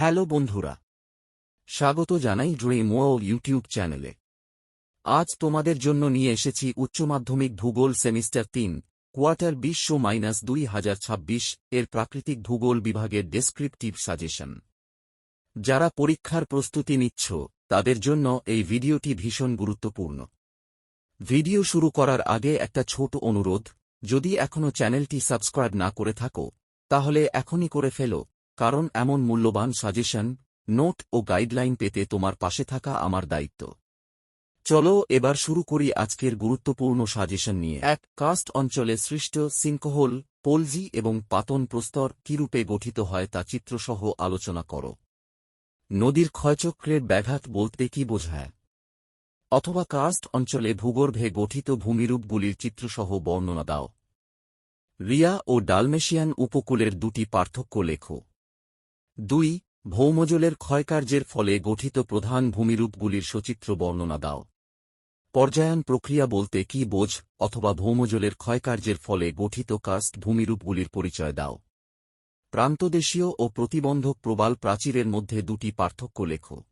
Hello বন্ধুরা। স্বাগত জানাই ড্রিম ওয়ার্ল্ড ইউটিউব চ্যানেলে। আজ তোমাদের জন্য নিয়ে এসেছি উচ্চ মাধ্যমিক ভূগোল সেমিস্টার তিন, কোয়ার্টার বিশ্ব মাইনাস দুই হাজার ছাব্বিশ এর প্রাকৃতিক ভূগোল বিভাগের ডেসক্রিপটিভ সাজেশন যারা পরীক্ষার প্রস্তুতি নিচ্ছ, তাদের জন্য এই ভিডিওটি ভীষণ গুরুত্বপূর্ণ। ভিডিও শুরু করার আগে একটা ছোট অনুরোধ, যদি এখনও চ্যানেলটি সাবস্ক্রাইব না করে থাকো, তাহলে এখনই করে ফেলো কারণ এমন মূল্যবান সাজেশন, নোট ও গাইডলাইন পেতে তোমার পাশে থাকা আমার দায়িত্ব। চলো এবার শুরু করি আজকের গুরুত্বপূর্ণ সাজেশন নিয়ে। এক, কাস্ট অঞ্চলে সৃষ্ট সিঙ্কহোল, পোলজি এবং পাতন প্রস্তর কিরূপে গঠিত হয় তা চিত্রসহ আলোচনা করো। নদীর ক্ষয়চক্রের ব্যাঘাত বলতে কি বোঝায়? অথবা কাস্ট অঞ্চলে ভূগর্ভে গঠিত ভূমিরূপগুলির চিত্রসহ বর্ণনা দাও। রিয়া ও ডালমেশিয়ান উপকূলের দুটি পার্থক্য লেখো। দুই, ভৌমজলের ক্ষয়কার্যের ফলে গঠিত প্রধান ভূমিরূপগুলির সচিত্র বর্ণনা দাও। পর্যায়ন প্রক্রিয়া বলতে কি বোঝ অথবা ভৌমজলের ক্ষয়কার্যের ফলে গঠিত কাস্ট ভূমিরূপগুলির পরিচয় দাও। প্রান্তদেশীয় ও প্রতিবন্ধক প্রবাল প্রাচীরের মধ্যে দুটি পার্থক্য লেখো।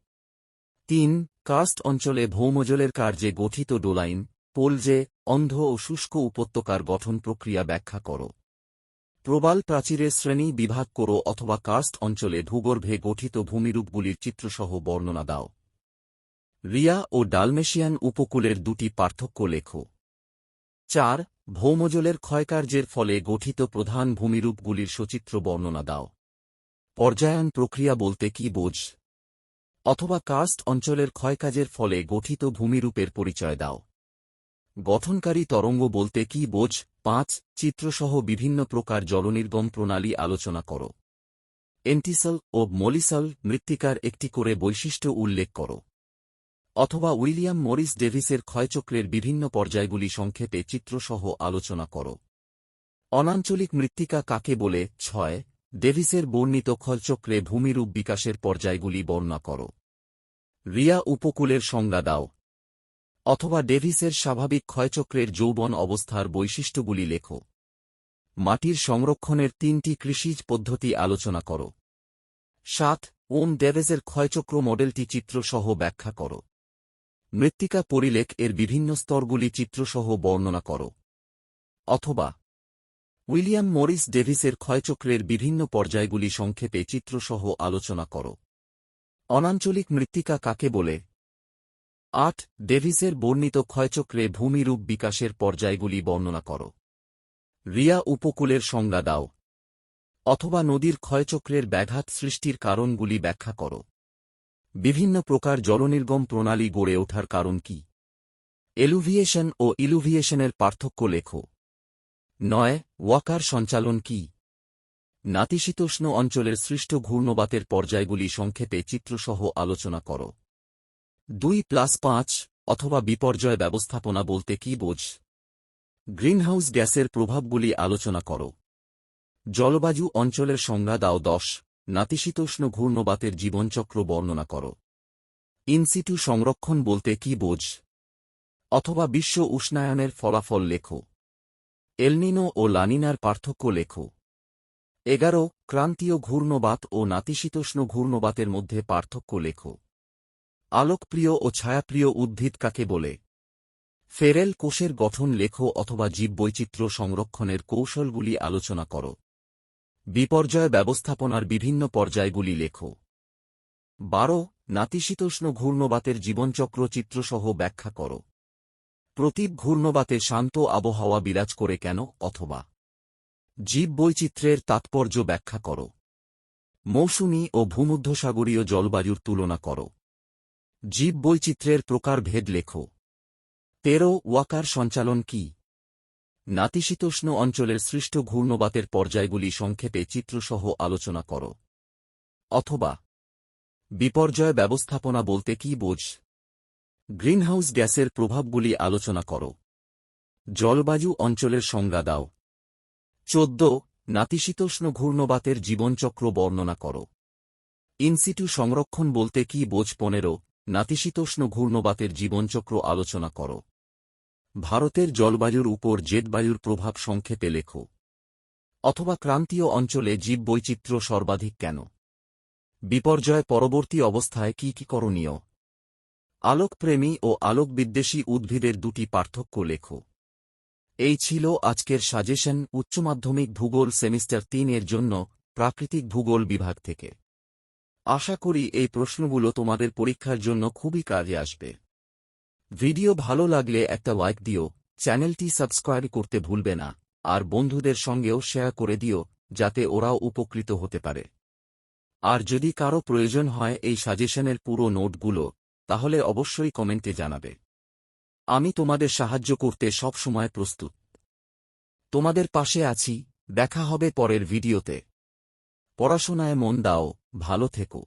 তিন, কাস্ট অঞ্চলে ভৌমজলের কার্যে গঠিত ডোলাইন পোলজে অন্ধ ও শুষ্ক উপত্যকার গঠন প্রক্রিয়া ব্যাখ্যা করো। প্রবাল প্রাচীরের শ্রেণি বিভাগ করো অথবা কাস্ট অঞ্চলে ভূগর্ভে গঠিত ভূমিরূপগুলির চিত্রসহ বর্ণনা দাও। রিয়া ও ডালমেশিয়ান উপকূলের দুটি পার্থক্য লেখো। চার, ভৌমজলের ক্ষয়কার্যের ফলে গঠিত প্রধান ভূমিরূপগুলির সচিত্র বর্ণনা দাও। পর্যায়ন প্রক্রিয়া বলতে কি বোঝ? অথবা কাস্ট অঞ্চলের ক্ষয়কাজের ফলে গঠিত ভূমিরূপের পরিচয় দাও। গঠনকারী তরঙ্গ বলতে কি বোঝ? পাঁচ, চিত্রসহ বিভিন্ন প্রকার জলনির্গম প্রণালী আলোচনা করো। এন্টিসল ও মলিসল মৃত্তিকার একটি করে বৈশিষ্ট্য উল্লেখ করো। অথবা উইলিয়াম মরিস ডেভিসের ক্ষয়চক্রের বিভিন্ন পর্যায়গুলি সংক্ষেপে চিত্রসহ আলোচনা করো। অনাঞ্চলিক মৃত্তিকা কাকে বলে? ছয়, ডেভিসের বর্ণিত ক্ষয়চক্রে ভূমিরূপ বিকাশের পর্যায়গুলি বর্ণনা করো। রিয়া উপকূলের সংজ্ঞা দাও। অথবা ডেভিসের স্বাভাবিক ক্ষয়চক্রের যৌবন অবস্থার বৈশিষ্ট্যগুলি লেখো। মাটির সংরক্ষণের তিনটি কৃষিজ পদ্ধতি আলোচনা করো। সাত, ওম ডেভেসের ক্ষয়চক্র মডেলটি চিত্রসহ ব্যাখ্যা করো। মৃত্তিকা পরিলেখ এর বিভিন্ন স্তরগুলি চিত্রসহ বর্ণনা করো। অথবা, উইলিয়াম মরিস ডেভিসের ক্ষয়চক্রের বিভিন্ন পর্যায়গুলি সংক্ষেপে চিত্রসহ আলোচনা করো। অনাঞ্চলিক মৃত্তিকা কাকে বলে? আট, ডেভিসের বর্ণিত ক্ষয়চক্রে ভূমিরূপ বিকাশের পর্যায়গুলি বর্ণনা কর। রিয়া উপকূলের সংজ্ঞা দাও। অথবা নদীর ক্ষয়চক্রের ব্যাঘাত সৃষ্টির কারণগুলি ব্যাখ্যা কর। বিভিন্ন প্রকার জলনির্গম প্রণালী গড়ে ওঠার কারণ কি? এলুভিয়েশন ও ইলুভিয়েশনের পার্থক্য লেখো। নয়, ওয়াকার সঞ্চালন কি? নাতিশীতোষ্ণ অঞ্চলের সৃষ্ট ঘূর্ণবাতের পর্যায়গুলি সংক্ষেপে চিত্রসহ আলোচনা করো। দুই প্লাস পাঁচ অথবা বিপর্যয় ব্যবস্থাপনা বলতে কি বোঝ? গ্রিনহাউস গ্যাসের প্রভাবগুলি আলোচনা করো। জলবায়ু অঞ্চলের সংজ্ঞা দাও দশ। নাতিশীতোষ্ণ ঘূর্ণবাতের জীবনচক্র বর্ণনা করো। ইনসিটু সংরক্ষণ বলতে কি বোঝ? অথবা বিশ্ব উষ্ণায়নের ফলাফল লেখো। এলনিনো ও লানিনার পার্থক্য লেখো। এগারো, ক্রান্তীয় ঘূর্ণবাত ও নাতিশীতোষ্ণ ঘূর্ণবাতের মধ্যে পার্থক্য লেখো। আলোকপ্রিয় ও ছায়াপ্রিয় উদ্ভিদ কাকে বলে? ফেরেল কোষের গঠন লেখো অথবা জীববৈচিত্র্য সংরক্ষণের কৌশলগুলি আলোচনা কর। বিপর্যয় ব্যবস্থাপনার বিভিন্ন পর্যায়গুলি লেখো। বারো, নাতিশীতোষ্ণ ঘূর্ণবাতের জীবনচক্র চিত্রসহ ব্যাখ্যা করো। প্রতীপ ঘূর্ণবাতে শান্ত আবহাওয়া বিরাজ করে কেন অথবা জীববৈচিত্র্যের তাৎপর্য ব্যাখ্যা করো। মৌসুমী ও ভূমধ্যসাগরীয় জলবায়ুর তুলনা করো। জীববৈচিত্র্যের প্রকারভেদ লেখ। তেরো, ওয়াকার সঞ্চালন কি? নাতিশীতোষ্ণ অঞ্চলের সৃষ্ট ঘূর্ণবাতের পর্যায়গুলি সংক্ষেপে চিত্রসহ আলোচনা করো। অথবা, বিপর্যয় ব্যবস্থাপনা বলতে কি বোঝ? গ্রিনহাউস গ্যাসের প্রভাবগুলি আলোচনা করো। জলবায়ু অঞ্চলের সংজ্ঞা দাও। চোদ্দ, নাতিশীতোষ্ণ ঘূর্ণবাতের জীবনচক্র বর্ণনা করো। ইনসিটু সংরক্ষণ বলতে কি বোঝ? পনেরো নাতিশীতোষ্ণ ঘূর্ণবাতের জীবনচক্র আলোচনা কর। ভারতের জলবায়ুর উপর জেটবায়ুর প্রভাব সংক্ষেপে লেখো। অথবা ক্রান্তীয় অঞ্চলে জীববৈচিত্র্য সর্বাধিক কেন? বিপর্যয় পরবর্তী অবস্থায় কি কি করণীয়? আলোকপ্রেমী ও আলোকবিদ্বেষী উদ্ভিদের দুটি পার্থক্য লেখো। এই ছিল আজকের সাজেশন উচ্চমাধ্যমিক ভূগোল সেমিস্টার তিন এর জন্য প্রাকৃতিক ভূগোল বিভাগ থেকে। আশা করি এই প্রশ্নগুলো তোমাদের পরীক্ষার জন্য খুবই কাজে আসবে। ভিডিও ভালো লাগলে একটা লাইক দিও, চ্যানেলটি সাবস্ক্রাইব করতে ভুলবে না, আর বন্ধুদের সঙ্গেও শেয়ার করে দিও, যাতে ওরাও উপকৃত হতে পারে। আর যদি কারও প্রয়োজন হয় এই সাজেশনের পুরো নোটগুলো, তাহলে অবশ্যই কমেন্টে জানাবে। আমি তোমাদের সাহায্য করতে সব সময় প্রস্তুত। তোমাদের পাশে আছি, দেখা হবে পরের ভিডিওতে। পড়াশোনায় মন দাও ভালো থেকো।